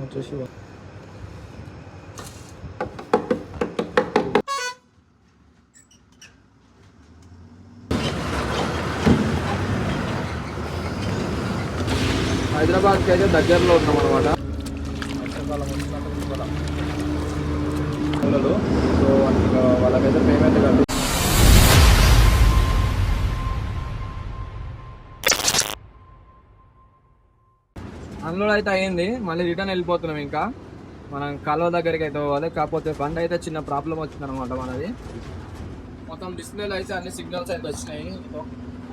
వచ్చేసి హైదరాబాద్కి అయితే దగ్గరలో ఉన్నాం అనమాట వర్షాకాలం వచ్చినట్టు సో వాళ్ళకి వాళ్ళకైతే పేమెంట్ కట్టి అయితే అయింది. మళ్ళీ రిటర్న్ వెళ్ళిపోతున్నాం ఇంకా. మనం కాలువ దగ్గరికి అయితే పోవాలి. కాకపోతే బండి అయితే చిన్న ప్రాబ్లం వచ్చింది అనమాట మనది. మొత్తం డిస్ప్లేలో అయితే అన్ని సిగ్నల్స్ అయితే వచ్చినాయి.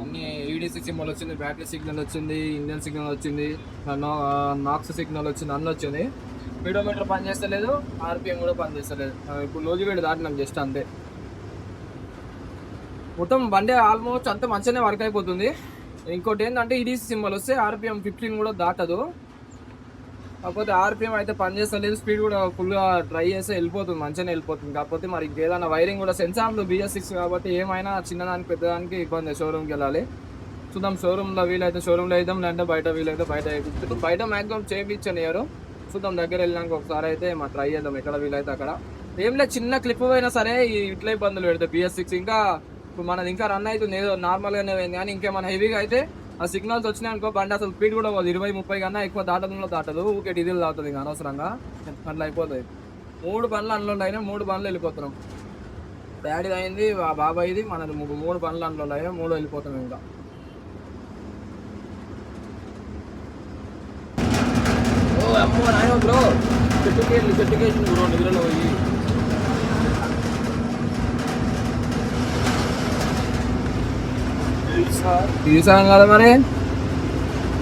అన్ని ఈడీసీ సింబల్ వచ్చింది బ్యాటరీ సిగ్నల్ వచ్చింది ఇంజన్ సిగ్నల్ వచ్చింది నాక్స్ సిగ్నల్ వచ్చింది అన్నీ వచ్చింది. స్పీడోమీటర్ పని చేస్తలేదు ఆర్పిఎం కూడా పని చేస్తలేదు. ఆ, ఇప్పుడు దాటినాం జస్ట్ అంతే. మొత్తం బండి ఆల్మోస్ట్ అంతా మంచిగానే వర్క్ అయిపోతుంది. ఇంకోటి ఏంటంటే ఈడీసీ సింబల్ వస్తే ఆర్పిఎం ఫిఫ్టీన్ కూడా దాటదు. కాకపోతే ఆర్పిఎం అయితే పనిచేస్తలేదు. స్పీడ్ కూడా ఫుల్గా ట్రై చేస్తే వెళ్ళిపోతుంది మంచిగానే వెళ్ళిపోతుంది. కాకపోతే మరి ఏదైనా వైరింగ్ కూడా సెన్సార్లు బిఎస్ సిక్స్ కాబట్టి ఏమైనా చిన్నదానికి పెద్దదానికి ఇబ్బంది షోరూమ్కి వెళ్ళాలి. చూద్దాం షోరూమ్లో వీలైతే షోరూమ్లో వేద్దాం లేదంటే బయట వీలైతే బయట వేయించు బయట మ్యాక్సిమం ఎవరు? చూద్దాం దగ్గర వెళ్ళినాక ఒకసారి అయితే మా ట్రై చేద్దాం ఎక్కడ వీలైతే అక్కడ. ఏం లేదు చిన్న క్లిప్ పోయినా సరే ఈ ఇట్లా ఇబ్బందులు పెడతాయి. బిఎస్ సిక్స్ ఇంకా ఇప్పుడు మనది ఇంకా రన్ అవుతుంది. ఏదో నార్మల్గానే పోయింది. కానీ ఇంకేమైనా హెవీగా అయితే ఆ సిగ్నల్స్ వచ్చినాయి అనుకో బండి అసలు స్పీడ్ కూడా పోదు. ఇరవై ముప్పై కన్నా ఎక్కువ దాటడంలో దాటదు. ఊకే డీజిల్ తాగుతుంది ఇంకా అనవసరంగా. అట్లా అయిపోతుంది మూడు బండ్లు అందులో అయినా మూడు బండ్లు వెళ్ళిపోతున్నాం. డాడీది అయింది ఆ బాబాయిది మనది మూడు బండ్లు అందులో అయినా మూడు వెళ్ళిపోతున్నాం ఇంకా. ఓ అమ్మో నాయన బ్రో. చెట్టుకి బ్రో నిద్రలో పోయి. తీసాం కదా మరి?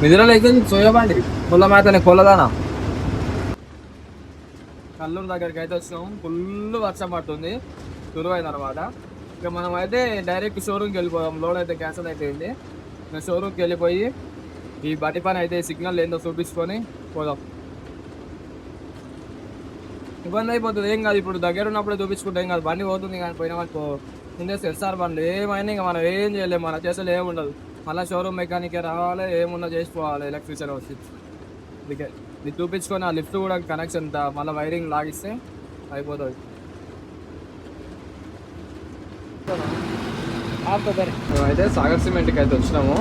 నిద్రలో అయితే సోయబండి పుల్ల మేతనే కొల్లదానా కల్లూరు దగ్గరికి అయితే వచ్చినాం ఫుల్ వర్షం పడుతుంది. సురువైంది అనమాట ఇక మనం అయితే డైరెక్ట్ షోరూమ్కి వెళ్ళిపోదాం లోడ్ అయితే క్యాన్సిల్ అయిపోయింది. మేము షోరూమ్కి వెళ్ళిపోయి ఈ బట్టి పని అయితే సిగ్నల్ ఏందో చూపించుకొని పోదాం. ఇబ్బంది అయిపోతుంది. ఏం కాదు ఇప్పుడు దగ్గర ఉన్నప్పుడే చూపించుకుంటే ఏం కాదు. బండి పోతుంది కానీ పోయిన వాళ్ళు ముందే సెన్సార్ బండ్లు ఏమైనా ఇంకా మనం ఏం చేయలేము మన చేసేది ఏమి ఉండదు. మళ్ళీ షోరూమ్ మెకానికే రావాలి ఏమున్నా చేసిపోవాలి ఎలక్ట్రీషియన్ వచ్చి. అందుకే ఇది చూపించుకొని ఆ లిఫ్ట్ కూడా కనెక్షన్ మళ్ళీ వైరింగ్ లాగిస్తే అయిపోతుంది. అయితే సాగర్ సిమెంట్కి అయితే వచ్చినాము.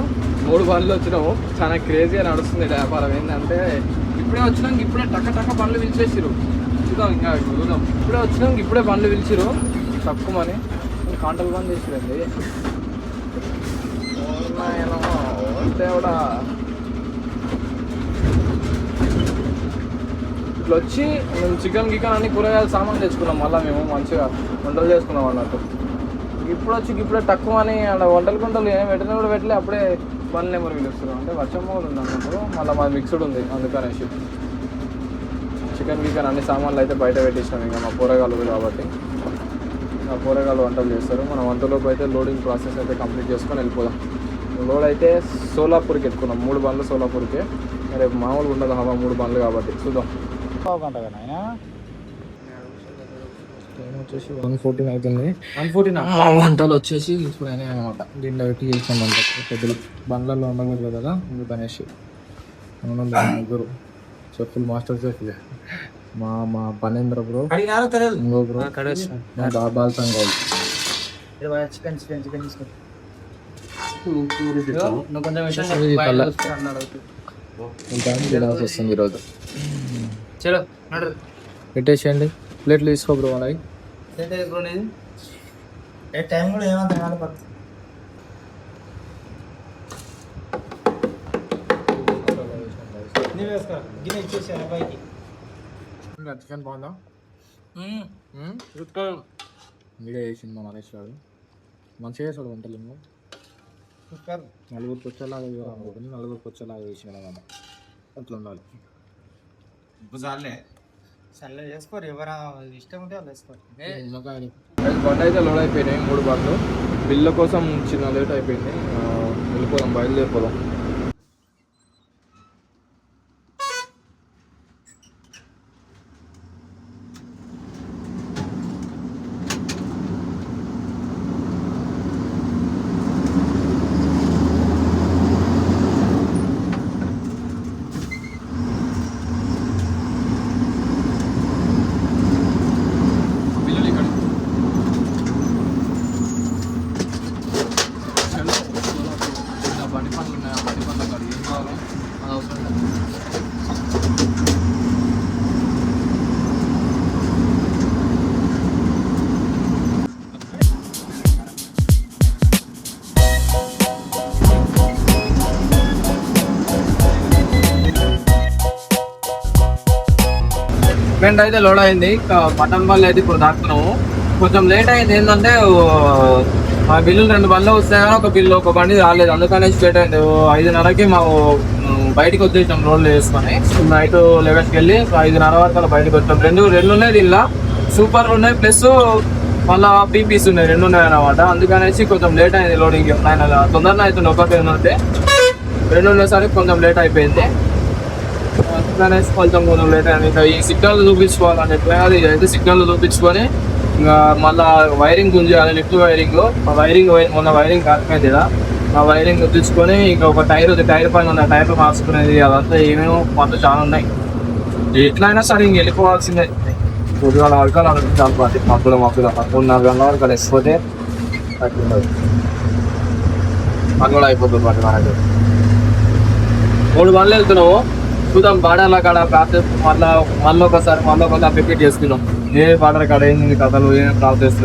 మూడు బండ్లు వచ్చినాము. చాలా క్రేజీగా నడుస్తుంది వ్యాపారం. ఏంటంటే ఇప్పుడే వచ్చినాక ఇప్పుడే టక్క టక్క బండ్లు పిలిచేసిరు చూద్దాం ఇంకా చూద్దాం. ఇప్పుడే వచ్చినాక ఇప్పుడే బండ్లు పిలిచిరు తక్కువని. కాంటలు బంద్ చేసిరండి. దేవుడా. ఇట్లా వచ్చి మేము చికెన్ గికెన్ అన్ని కూరగాయల సామాన్ తెచ్చుకున్నాం. మళ్ళీ మేము మంచిగా వంటలు చేసుకున్నాం అన్నట్టు. ఇప్పుడు వచ్చి ఇప్పుడే తక్కువ అని అక్కడ వంటలు గుంటలు ఏం పెట్టినా కూడా పెట్టలే. అప్పుడే బండ్లు నెంబర్ పిలుస్తున్నాం అంటే వర్షం కూడా ఉంది అన్నప్పుడు మళ్ళీ మాది మిక్స్డ్ ఉంది అందుకనేసి. చికెన్ గికెన్ అన్ని సామాన్లు అయితే బయట పెట్టేసినాం ఇంకా మా కూరగాయలు కాబట్టి. కూరగాయలు వంటలు చేస్తారు. మన వంటలోపు అయితే లోడింగ్ ప్రాసెస్ అయితే కంప్లీట్ చేసుకొని వెళ్ళిపోదాం. లోడ్ అయితే సోలాపూర్కి ఎత్తుకున్నాం మూడు బండ్లు సోలాపూర్కి. రేపు మామూలుగా ఉండదు హవా మూడు బండ్లు కాబట్టి. చూద్దాం. టైం వచ్చేసి వన్ ఫోర్టీన్ అవుతుంది. వన్ ఫోర్టీన్ వంటలు వచ్చేసి అయినాయి అనమాట. దీంట్లో పెట్టి చేసాం వంట. పెద్దలు బండ్లలో ఉండకూడదు కదా. అందుకనేసి. ముగ్గురు. చెప్పులు మాస్టర్ చెఫ్ మా మా పనేంద్ర బ్రో. అడిగినారో తెలియదు. ఇంకో బ్రో. మా బాబాల్ సంఘాలు చికెన్ చికెన్ చికెన్ నువ్వు కొంచెం వస్తుంది ఈరోజు. చలో పెట్టేసేయండి. ప్లేట్లు తీసుకో బ్రో అలాగే టైం కూడా ఏమంత కాదు గిన్నె ఇచ్చేసి అబ్బాయికి. చికెన్ బాగుందా మీరే చేసింది మా నరేష్ గారు మంచిగా చేసాడు వంటలు ఏమో నలుగురికి వచ్చేలాగా అనుకుంటుంది నలుగురికి వచ్చేలాగా చేసిన అట్లా ఉండాలి చాలే చల్లే చేసుకోరు ఎవరు ఇష్టం ఉంటే వాళ్ళు వేసుకోరు బండి అయితే లోడ్ అయిపోయినాయి మూడు బండ్లు బిల్ల కోసం చిన్న లేట్ అయిపోయింది వెళ్ళిపోదాం బయలుదేరిపోదాం బెండ్ అయితే లోడ్ అయింది. మటన్ బల్ అయితే ఇప్పుడు దాక్కున్నాము. కొంచెం లేట్ అయింది. ఏంటంటే మా బిల్లులు రెండు బండ్లు వస్తాయని ఒక బిల్లు ఒక బండి రాలేదు. అందుకనే లేట్ అయింది. ఐదున్నరకి మా బయటకు వచ్చేసాం రోడ్లు వేసుకొని. నైట్ లెవెన్కి వెళ్ళి ఐదు ఐదున్నర వరకు అలా బయటకు వచ్చాం. రెండు రెండు ఉన్నాయి దీనిలో. సూపర్ ఉన్నాయి. ప్లస్ మళ్ళా పీపీస్ ఉన్నాయి. రెండు ఉన్నాయి అనమాట అందుకనేసి కొంచెం లేట్ అయింది లోడింగ్. ఫైనల్ తొందరగా అవుతుంది. ఒకటి ఉంటే రెండు ఉండేసరికి కొంచెం లేట్ అయిపోయింది. అందుకనేసి కొంచెం కొంచెం లేట్ అయింది. ఇంకా ఈ సిగ్నల్ చూపించుకోవాలని చెప్పి అయితే సిగ్నల్ చూపించుకొని ఇంకా మళ్ళా వైరింగ్ గుంజాలి లిఫ్ట్ వైరింగ్. వైరింగ్ మొన్న వైరింగ్ కాకపోయింది కదా. ఆ వైరింగ్ గుర్తించుకొని ఇంకా ఒక టైర్ ఉంది. టైర్ పైన ఉన్న టైర్ మార్చుకునేది అదంతా ఏమేమో పనులు చాలా ఉన్నాయి. ఎట్లయినా సరే ఇంక వెళ్ళిపోవాల్సిందే. పొద్దుగాల వరకు అనుకుంటాను ప్రతి పాటి మబ్బుల మబ్బుల మూడున్నర గంటల వరకు లేకపోతే అక్కడ పని కూడా అయిపోతుంది పాటి మనకు మూడు బండ్లు వెళ్తున్నావు చూద్దాం బార్డర్ల కాడ ప్రాసెస్ మళ్ళీ మళ్ళీ ఒకసారి మళ్ళీ ఒకసారి రిపీట్ చేసుకున్నాం ఏ బార్డర్ కాడ ఏంది కథలు ఏం ప్రాసెస్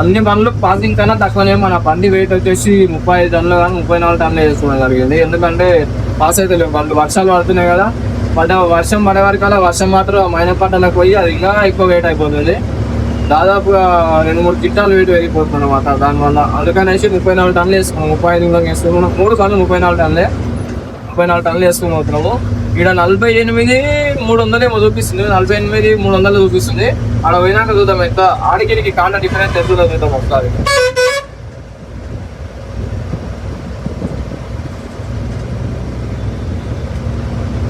అన్ని బండ్లు పాసింగ్ కన్నా తక్కువనే మన బండి వెయిట్ వచ్చేసి ముప్పై ఐదు టన్నులు కానీ ముప్పై నాలుగు టన్నులు వేసుకోవడం జరిగింది. ఎందుకంటే పాస్ అయితే లేవు. బండ్లు వర్షాలు పడుతున్నాయి కదా. పడ్డ వర్షం పడే వరకు అలా వర్షం మాత్రం మైన పోయి అది ఇంకా ఎక్కువ వెయిట్ అయిపోతుంది. దాదాపుగా రెండు మూడు కిట్టాలు వెయిట్ వెళ్ళిపోతుంది అనమాట దానివల్ల. అందుకనేసి ముప్పై నాలుగు టన్నులు వేసుకున్నాం. ముప్పై ఐదు వేసుకున్నాం. మూడు కళ్ళు ముప్పై నాలుగు టన్నులే. ముప్పై నాలుగు టన్నులు వేసుకుని పోతున్నాము. ఇక్కడ నలభై ఎనిమిది మూడు వందలు ఏమో చూపిస్తుంది. నలభై ఎనిమిది మూడు వందలు చూపిస్తుంది. ఆడ పోయినాక చూద్దాం ఎంత. ఆడికి కాంట డిఫరెన్స్ ఎంత చూద్దాం ఒకసారి.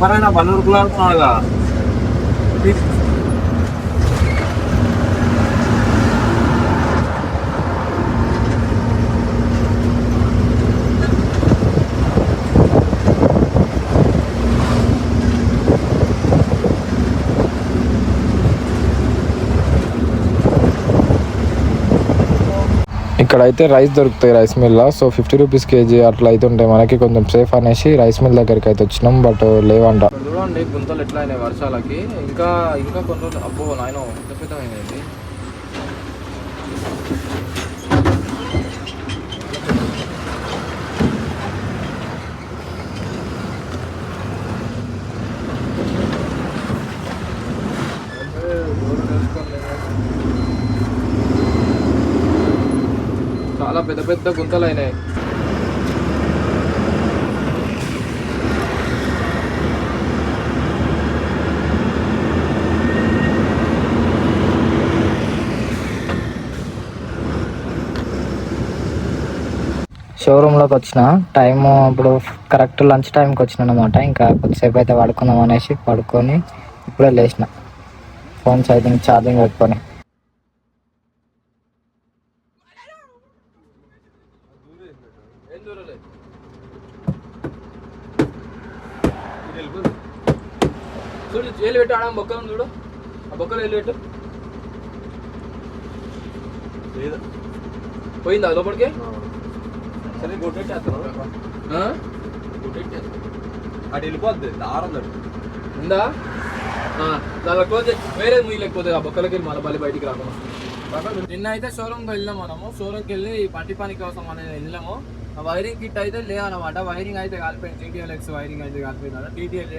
మరి నా పన్నెండు కదా అనుకున్నాడు కదా ఇక్కడైతే రైస్ దొరుకుతాయి రైస్ మిల్లో. సో ఫిఫ్టీ రూపీస్ కేజీ అట్లా అయితే ఉంటాయి. మనకి కొంచెం సేఫ్ అనేసి రైస్ మిల్ దగ్గరికి అయితే వచ్చినాం బట్ లేవంట. చూడండి గుంతలు ఎట్లా అయినాయి వర్షాలకి. ఇంకా ఇంకా కొన్ని రోజులు అబ్బో నాయన పెద్ద పెద్ద అయినాయి చాలా పెద్ద గుంతలైనాయి. షోరూంలోకి వచ్చిన టైం ఇప్పుడు కరెక్ట్ లంచ్ టైంకి వచ్చిన అనమాట ఇంకా కొద్దిసేపు అయితే పడుకుందాం అనేసి పడుకొని ఇప్పుడే లేచిన. ఫోన్ అయితే ఛార్జింగ్ పెట్టుకొని ఏం దూరలేదు జైలు పెట్టు ఆడ బొక్క ఉంది చూడు. ఆ బొక్కలో వెళ్ళి పెట్టు. పోయిందా లోపలికి? సరే కొట్టేస్తాను అటు వెళ్ళిపోద్ది దారం ఉందా? దానిలో క్లోజ్. వేరే మూవీ లేకపోతే ఆ బొక్కలకి వెళ్ళి మళ్ళీ మళ్ళీ బయటికి రాకుండా నిన్న అయితే షోరూమ్కి వెళ్ళాం మనము. షోరూమ్కి వెళ్ళి పట్టి పని కోసం అనేది వెళ్ళాము ఆ వైరింగ్ కిట్ అయితే లేదనమాట వైరింగ్ అయితే కాలిపోయింది. టీటీఎల్ఎక్స్ వైరింగ్ అయితే కాలిపోయింది కదా టీటీఎల్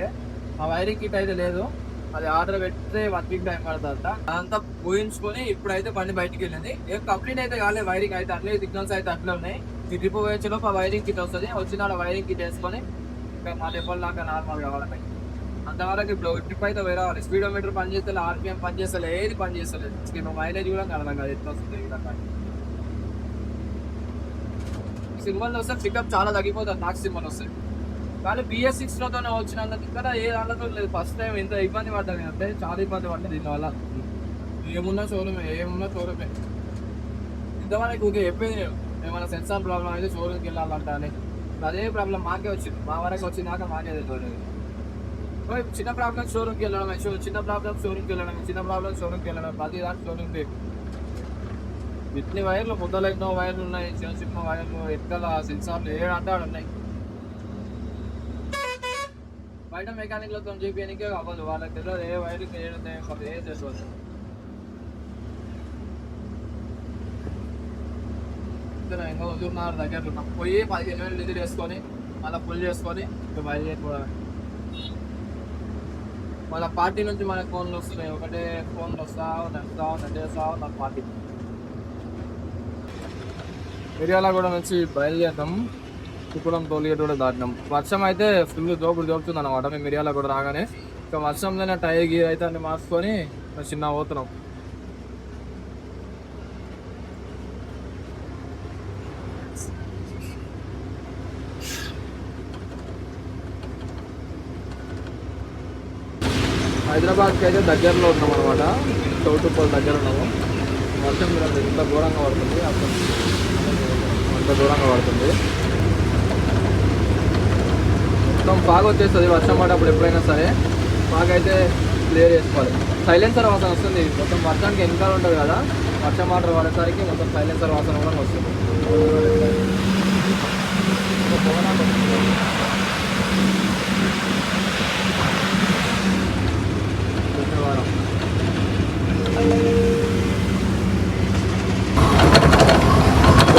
ఆ వైరింగ్ కిట్ అయితే లేదు. అది ఆర్డర్ పెడితే వన్ వీక్ టైం పడుతుందంట. అదంతా ఊహించుకొని ఇప్పుడైతే బండి బయటికి వెళ్ళింది. ఏం కంప్లీట్ అయితే కాలేదు వైరింగ్ అయితే అట్లే సిగ్నల్స్ అయితే అట్లే ఉన్నాయి. ఈ ఆ వైరింగ్ కిట్ వస్తుంది. వచ్చిన వైరింగ్ కిట్ వేసుకొని ఇంకా మళ్ళీ నాకు నార్మల్ కావాలి అంతవరకు ఇప్పుడు ట్రిప్ అయితే వేరే వాళ్ళు స్పీడోమీటర్ పని చేస్తే ఆర్పిఎం పని చేస్తలే ఏది పని చేస్తలేదు. మైలేజ్ కూడా అర్థం కాదు ఎట్లా వస్తుంది ఈ వస్తే పికప్ చాలా తగ్గిపోతుంది. నాకు సినిమాలు వస్తాయి. కానీ బిఎస్ సిక్స్ లోతోనే వచ్చినందుకు ఇక్కడ ఏ దాంట్లో లేదు. ఫస్ట్ టైం ఎంత ఇబ్బంది పడ్డాను అంటే చాలా ఇబ్బంది పడ్డది దీనివల్ల. ఏమున్నా షోరూమే ఏమున్నా షోరూమే ఇంతవరకు ఊరికే చెప్పేది నేను. ఏమైనా సెన్సార్ ప్రాబ్లం అయితే షోరూమ్కి వెళ్ళాలంట అని. అదే ప్రాబ్లం మాకే వచ్చింది. మా వరకు వచ్చిందాక మాకే తెలియదు. ఓ, చిన్న ప్రాబ్లం షోరూమ్కి వెళ్ళడం షో- చిన్న ప్రాబ్లం షోరూమ్కి వెళ్ళడం చిన్న ప్రాబ్లం షోరూమ్కి వెళ్ళడం ప్రతి దానికి షోరూమ్కి ఇన్ని వైర్లు ముద్దలు ఎన్నో వైర్లు ఉన్నాయి. చిన్న చిన్న వైర్లు ఎక్కల సెన్సార్లు ఏడు అంటే ఆడ ఉన్నాయి. బయట మెకానిక్లతో చేపించడానికే అవ్వదు వాళ్ళకి తెలియదు ఏ వైర్కి ఏ ఉన్నాయి ఏ తెలియదు ఇంకా ఇంకా వదులున్నారు దగ్గర ఉన్నాం. పోయి పదిహేను వేలు డీజిల్ వేసుకొని మళ్ళీ ఫుల్ చేసుకొని ఇంకా బయలుదేరిపోవడం మళ్ళీ పార్టీ నుంచి మనకు ఫోన్లు వస్తున్నాయి. ఒకటే ఫోన్లు వస్తా వస్తా చేస్తా నా పార్టీ మిర్యాలగూడ నుంచి బయలుదేరుతాం కుక్కుడం తోలిగేట కూడా దాటినాం వర్షం అయితే ఫుల్ దోపుడు దోపుతుంది అనమాట మేము మిర్యాలగూడ రాగానే. ఇంకా వర్షంలోనే టైర్ గీర్ అయితే అన్ని మార్చుకొని చిన్న పోతున్నాం. హైదరాబాద్కి అయితే దగ్గరలో ఉన్నాం అనమాట చౌటుప్పల్ దగ్గర ఉన్నాము. వర్షం కూడా ఇంత ఘోరంగా పడుతుంది. అప్పుడు అంత దూరంగా పడుతుంది. మొత్తం బాగా వచ్చేస్తుంది వర్షం పడేటప్పుడు ఎప్పుడైనా సరే. బాగా అయితే క్లియర్ చేసుకోవాలి. సైలెన్సర్ వాసన వస్తుంది. మొత్తం వర్షానికి వెనకాల ఉంటుంది కదా వర్షం వాటర్ పడేసరికి మొత్తం సైలెన్సర్ వాసన కూడా వస్తుంది.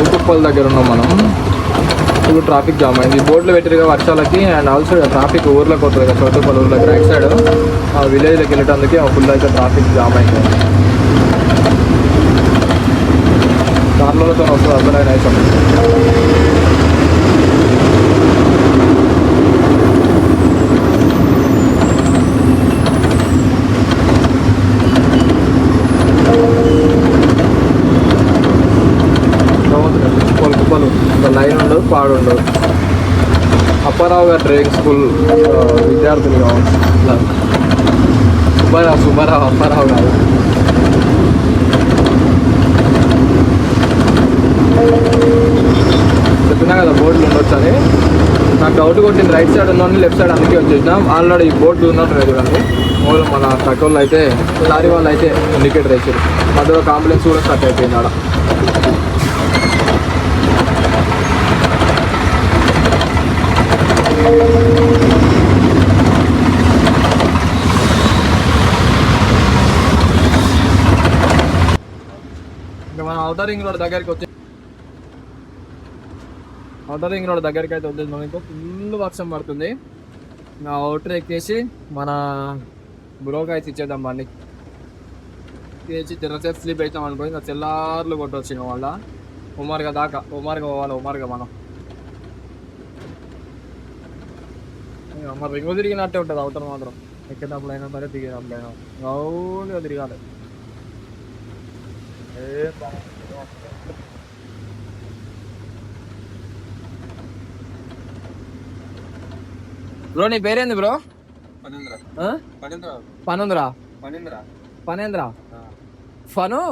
ఉప్పుప్పల్ దగ్గర ఉన్నాం మనం. ఇప్పుడు ట్రాఫిక్ జామ్ అయింది. బోర్డులు పెట్టిరుగా వర్షాలకి అండ్ ఆల్సో ట్రాఫిక్ ఊర్లోకి వస్తుంది కదా చోటుపల్లి ఊర్లోకి రైట్ సైడ్ ఆ విలేజ్లోకి వెళ్ళటానికి ఫుల్ అయితే ట్రాఫిక్ జామ్ అయింది. కార్లతో వస్తుంది అర్థమైన నైస్ లైన్ అప్పారావు గారు డ్రైవింగ్ స్కూల్ విద్యార్థులు కావచ్చు సుబ్బారావు సుబ్బారావు అప్పారావు గారు. చెప్పినా కదా బోర్డులు ఉండొచ్చు అని. నాకు డౌట్ కొట్టింది. రైట్ సైడ్ ఉందని లెఫ్ట్ సైడ్ అందుకే వచ్చేసినాం. ఆల్రెడీ ఈ బోర్డు ఉన్నట్టు చూడండి. మూడు మన ట్రక్ అయితే లారీ వాళ్ళు అయితే ఇండికేటర్ వేసారు మధ్యలో కాంప్లెక్స్ కూడా స్టార్ట్ అయిపోయింది ఆడ. మనం అవుటర్ రింగ్ రోడ్ దగ్గరికి వచ్చి అవుటర్ రింగ్ రోడ్ దగ్గరికి అయితే వచ్చేసి మనకు ఫుల్ వర్షం పడుతుంది. ఇంకా అవుటర్ ఎక్కేసి మన బ్రోక్ అయితే ఇచ్చేద్దాం బండి. ఎక్కేసి తిరసేపు స్లీప్ అవుతాం అనుకో ఇంకా తెల్లార్లు కొట్టవచ్చు వాళ్ళ. ఉమార్గా దాకా ఉమార్గా పోవాలి ఉమార్గా మనం. ఇంకా మరి రింగు తిరిగినట్టే ఉంటుంది అవుటర్ మాత్రం ఎక్కేటప్పుడు అయినా సరే దిగేటప్పుడు అయినా అవునుగా తిరగాలి ఏం బాగుంటుందో. బ్రో నీ పేరేంది బ్రో పనింద్ర ఆ? పనింద్ర పనుందిరా పనింద్ర పనేంద్ర ఫను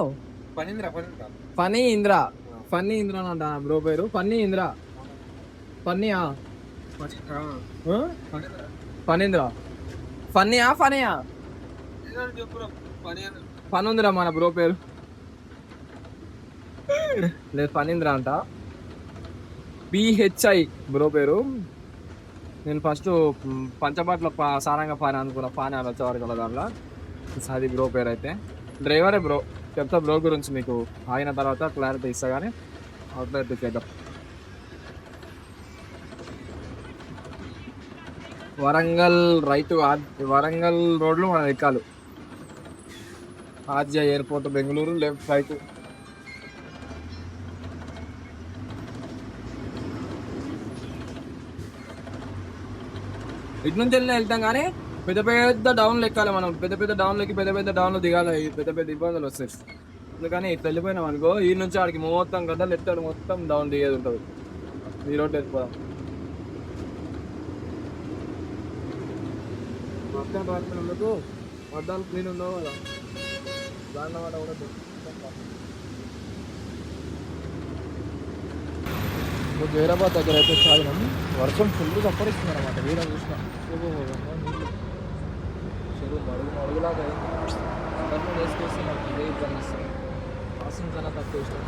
పనింద్ర పనింద్ర ఫనీ ఇంద్ర ఫన్నీ ఇంద్ర అని అంట బ్రో పేరు ఫన్నీ ఇంద్ర ఫన్నీయా పనిందిరా ఫనీయా ఫన్నీయా? ఫనీయా పని ఉందిరా మన బ్రో పేరు. లేదు ఫనీంద్ర అంట. బిహెచ్ఐ బ్రో పేరు. నేను ఫస్ట్ పంచబాట్ల సారంగా పాని అనుకున్నా. పాని అని వచ్చేవారు కదా దాంట్లో. అది బ్రో పేరు అయితే డ్రైవరే బ్రో. చెప్తా బ్రో గురించి మీకు. ఆగిన తర్వాత క్లారిటీ ఇస్తా కానీ అవుట్లెట్ చేద్దాం. వరంగల్ రైతు ఆర్- వరంగల్ రోడ్లు మనం ఎక్కాలి. RJ airport Bengaluru left right. ఇటు నుంచి వెళ్ళి వెళ్తాం కానీ పెద్ద పెద్ద డౌన్లు ఎక్కాలి మనం. పెద్ద పెద్ద డౌన్లకి పెద్ద పెద్ద డౌన్లు దిగాలి. పెద్ద పెద్ద ఇబ్బందులు వస్తాయి. అందుకని ఇట్లా వెళ్ళిపోయినాం అనుకో ఈ నుంచి ఆడికి మొత్తం కదా లెఫ్ట్ మొత్తం డౌన్ దిగేది ఉంటుంది. ఈ రోడ్ వెళ్ళిపోదాం మొత్తం రాత్రులకు అద్దాలు క్లీన్ ఉండవు కదా? దాని వల్ల కూడా ఇప్పుడు జైరాబాద్ దగ్గర అయితే సాగినాం వర్షం ఫుల్ చప్పరిస్తుంది అనమాట వీరం చూసిన చెరువు మడుగు మడుగులాగా అయింది. అందరినీ వేసుకొస్తే నాకు ఇదే ఇబ్బంది ఇస్తుంది వాసన కన్నా తక్కువ ఇష్టం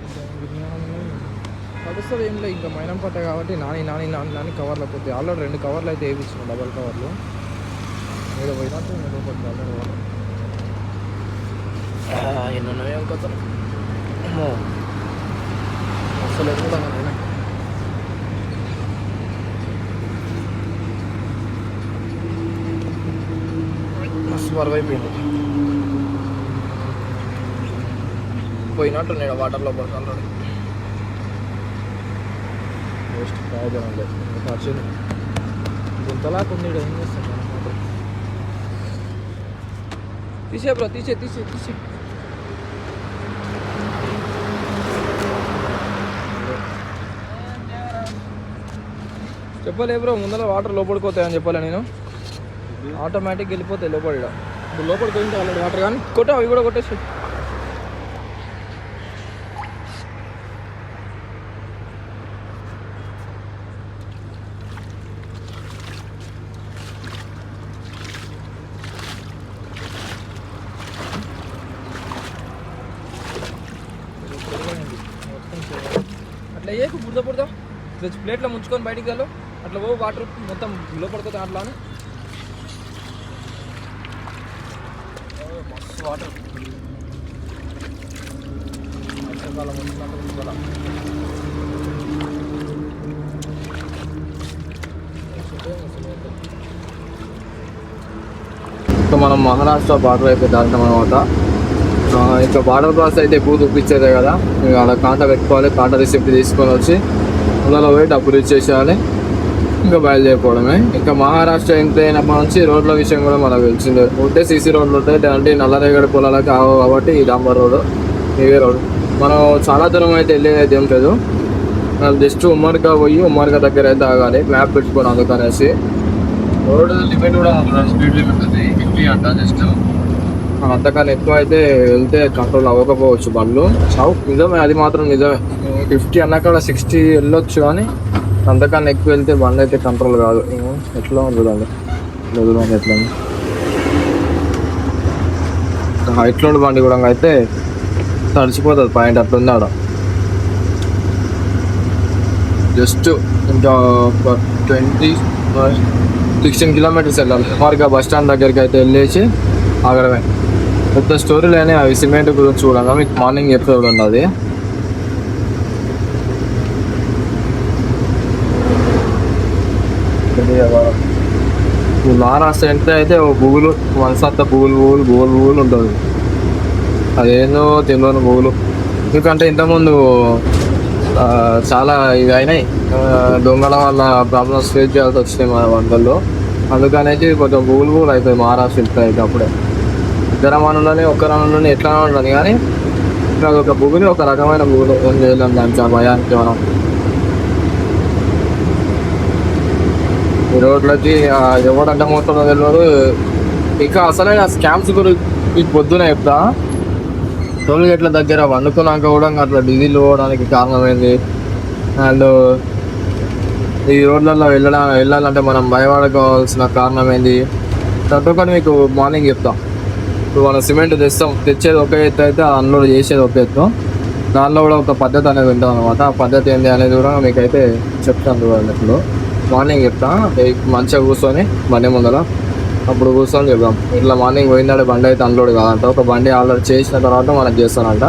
ఇంకా విజ్ఞానంలో నడుస్తుంది ఏం లేదు ఇంకా మైనం పట్ట కాబట్టి నాని నాని నాని నాని కవర్లు పోతే ఆల్రెడీ రెండు కవర్లు అయితే వేయించిన డబల్ కవర్లు ఏదో పోయినట్టు నేను లోపలికి ఆల్రెడీ ఎన్నో అనుకోతాను అసలు? ఎక్కువ నేను బరువైపోయింది పోయినట్టు నేను వాటర్లో పడుతున్నాడు వేస్ట్ ప్రయోజనం లేదు. గుంతలాగా ఉంది ఈడ ఏం చేస్తాం మనం మాత్రం. తీసే బ్రో తీసే తీసే తీసే చెప్పలే బ్రో ముందర వాటర్ లోపలిపోతాయని చెప్పలే నేను. ఆటోమేటిక్ వెళ్ళిపోతాయి లోపల. ఇప్పుడు లోపలికి పోయింటే ఆల్రెడీ వాటర్ కానీ కొట్ట అవి కూడా కొట్టేసి అట్లా ఏ బురద బురద. తెచ్చి ప్లేట్లో ముంచుకొని బయటికి వెళ్ళు అట్లా పో వాటర్ మొత్తం లోపలిపోతాయి అట్లా అని. మస్తు వాటర్ వర్షాకాలం వచ్చినట్టు ఉండాలా. మనం మహారాష్ట్ర బార్డర్ అయితే దాటాం అనమాట ఇంకా వాటర్ క్రాస్ అయితే ఎక్కువ చూపించేదే కదా. అలా కాంటా పెట్టుకోవాలి కాంటా రిసిప్ట్ తీసుకొని వచ్చి అందులో పోయి డబ్బులు ఇచ్చేసేయాలి. ఇంకా బయలుదేరిపోవడమే. ఇంకా మహారాష్ట్ర ఎంటర్ అయినప్పటి నుంచి రోడ్ల విషయం కూడా మనకు తెలిసిందే. ఉంటే సీసీ రోడ్లు ఉంటాయి అంటే నల్లరేగడి పొలాలకు కావు కాబట్టి ఈ డాంబర్ రోడ్ ఇవే రోడ్ మనం చాలా దూరం అయితే వెళ్ళేది అయితే ఏం లేదు. జస్ట్ ఉమ్మడిగా పోయి ఉమ్మడిగా దగ్గర అయితే ఆగాలి. మ్యాప్ పెట్టుకోవడం అందుకనేసి. రోడ్ లిమిట్ కూడా స్పీడ్ లిమిట్ ఉంది. ఫిఫ్టీ అంట జస్ట్. అంతకన్నా ఎక్కువ అయితే వెళ్తే కంట్రోల్ అవ్వకపోవచ్చు బండ్లు చావు నిజమే అది మాత్రం నిజమే. ఫిఫ్టీ అన్నాక సిక్స్టీ వెళ్ళొచ్చు కానీ అంతకన్నా ఎక్కువ వెళ్తే బండి అయితే కంట్రోల్ కాదు. ఎట్లా ఉంది చూడండి ఎట్లా ఉంది. హైట్ లోడ్ బండి కూడా అయితే తడిచిపోతుంది పాయింట్ అట్లా ఉంది ఆడ. జస్ట్ ఇంకా ట్వంటీ సిక్స్టీన్ కిలోమీటర్స్ వెళ్ళాలి. మార్గా బస్ స్టాండ్ దగ్గరికి అయితే వెళ్ళేసి ఆగడమే. పెద్ద స్టోరీ లేని అవి సిమెంట్ గురించి చూడంగా మీకు మార్నింగ్ ఎపిసోడ్ ఉన్నది. మహారాష్ట్ర ఎంత అయితే ఓ పువ్వులు మనసంతా పువ్వులు పువ్వులు పువ్వులు పువ్వులు ఉంటుంది. అదేందో తెలియని పువ్వులు ఎందుకంటే ఇంతకుముందు చాలా ఇవి అయినాయి. దొంగల వల్ల ప్రాబ్లమ్స్ ఫేస్ చేయాల్సి వచ్చినాయి మన వంటల్లో అందుకనేసి కొంచెం పువ్వులు పువ్వులు అవుతాయి మహారాష్ట్ర ఇట్లా అయితే అప్పుడే. ఇద్దరం మనలోనే ఒక్క ఎట్లా ఉంటుంది కానీ ఇక్కడ ఒక పువ్వుని ఒక రకమైన పువ్వులు ఏం చేయలేం దానికి ఆ భయానికి మనం ఈ రోడ్లకి ఆ, ఎవడు అడ్డమవుతుందో తెలియదు ఇంకా అసలైన స్కామ్స్ గురించి మీకు పొద్దున చెప్తా. టోల్ గేట్ల దగ్గర వండుకున్నాక కూడా అట్లా డీజిల్ పోవడానికి కారణమైంది. అండ్ ఈ రోడ్లలో వెళ్ళడం వెళ్ళాలంటే మనం భయపడుకోవాల్సిన కారణం ఏంది ప్రతి మీకు మార్నింగ్ చెప్తాం. ఇప్పుడు మనం సిమెంట్ తెస్తాం తెచ్చేది ఒక ఎత్తు అయితే అన్లోడ్ చేసేది ఒక ఎత్తు. దానిలో కూడా ఒక పద్ధతి అనేది ఉంటుంది అనమాట ఆ పద్ధతి ఏంటి అనేది కూడా మీకు అయితే చెప్తాను చూడండి ఇప్పుడు. మార్నింగ్ చెప్తా. మంచిగా కూర్చొని బండి ముందర అప్పుడు కూర్చొని చెప్దాం. ఇట్లా మార్నింగ్ పోయిందంటే బండి అయితే అన్లోడ్ కాదంట. ఒక బండి ఆల్రెడీ చేసిన తర్వాత మనం చేస్తానంట.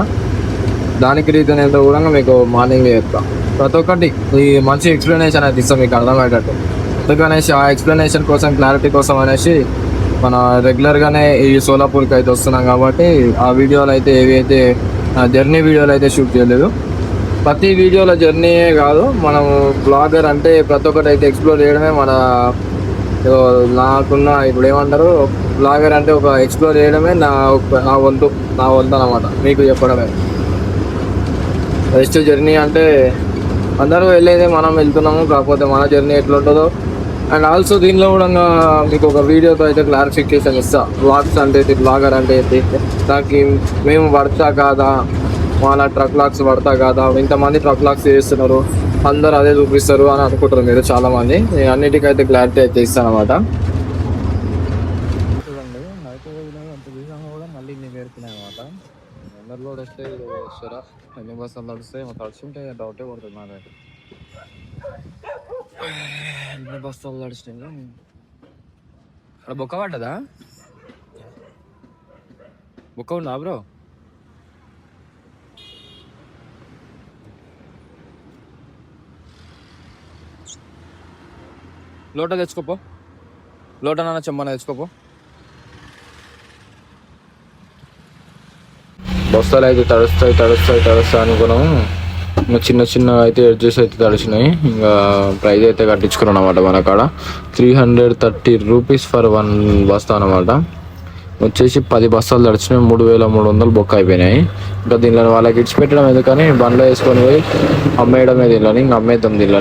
దానికి రీజన్ ఏంటో కూడా మీకు మార్నింగ్ చెప్తా. ప్రతి ఒక్కటి ఈ మంచి ఎక్స్ప్లెనేషన్ అయితే ఇస్తాం మీకు అర్థమయ్యేటట్టు. అందుకనేసి ఆ ఎక్స్ప్లెనేషన్ కోసం క్లారిటీ కోసం అనేసి మన రెగ్యులర్గానే ఈ సోలాపూర్కి అయితే వస్తున్నాం కాబట్టి ఆ వీడియోలు అయితే ఏవి అయితే జర్నీ వీడియోలు అయితే షూట్ చేయలేదు. ప్రతి వీడియోలో జర్నీయే కాదు మనం బ్లాగర్ అంటే ప్రతి ఒక్కటి అయితే ఎక్స్ప్లోర్ చేయడమే మన నాకున్న ఇప్పుడు ఏమంటారు బ్లాగర్ అంటే ఒక ఎక్స్ప్లోర్ చేయడమే నా నా వంతు నా వంతు అనమాట మీకు చెప్పడమే. ఫస్ట్ జర్నీ అంటే అందరూ వెళ్ళేదే మనం వెళ్తున్నాము కాకపోతే మన జర్నీ ఎట్లుంటుందో అండ్ ఆల్సో దీనిలో కూడా మీకు ఒక వీడియోతో అయితే క్లారిఫికేషన్ ఇస్తా. బ్లాగ్స్ అంటే ఏంటి? బ్లాగర్ అంటే ఏంటి? దానికి మేము పడతా కాదా? మన ట్రక్ లాక్స్ పడతా కాదా? ఇంతమంది ట్రక్ లాక్స్ చేస్తున్నారు. అందరు అదే చూపిస్తారు అని అనుకుంటారు మీరు చాలామంది. నేను అన్నిటికైతే క్లారిటీ అయితే ఇస్తాను అనమాట చూడండి నైట్ అంత కూడా మళ్ళీ నేను నేర్పినాయి అనమాట ఎందరిలో వస్తే ఎన్ని బస్సులు తడుచుంటే డౌటే పడుతుంది నాకైతే బస్తాలు తడిచినాయి అక్కడ బొక్క పడ్డదా బొక్క ఉందా బ్రో లోట తెచ్చుకోపో లోట నాన్న చెమ్మన తెచ్చుకోపో బస్తాలు అయితే తడుస్తాయి తడుస్తాయి తడుస్తాయి అనుకున్నాము ఇంకా చిన్న చిన్న అయితే ఎడ్జెస్ అయితే తడిచినాయి. ఇంకా ప్రైజ్ అయితే కట్టించుకున్నాం అనమాట మన కాడ. Three hundred thirty rupees for one బస్తా అనమాట వచ్చేసి పది బస్తాలు తడిచినాయి మూడు వేల మూడు వందలు బొక్క అయిపోయినాయి. ఇంకా దీనిలో వాళ్ళకి ఇడిచిపెట్టడం ఎందుకని బండ్లో వేసుకొని పోయి అమ్మేయడమే దీనిలో ఇంకా అమ్మేద్దాం దీనిలో.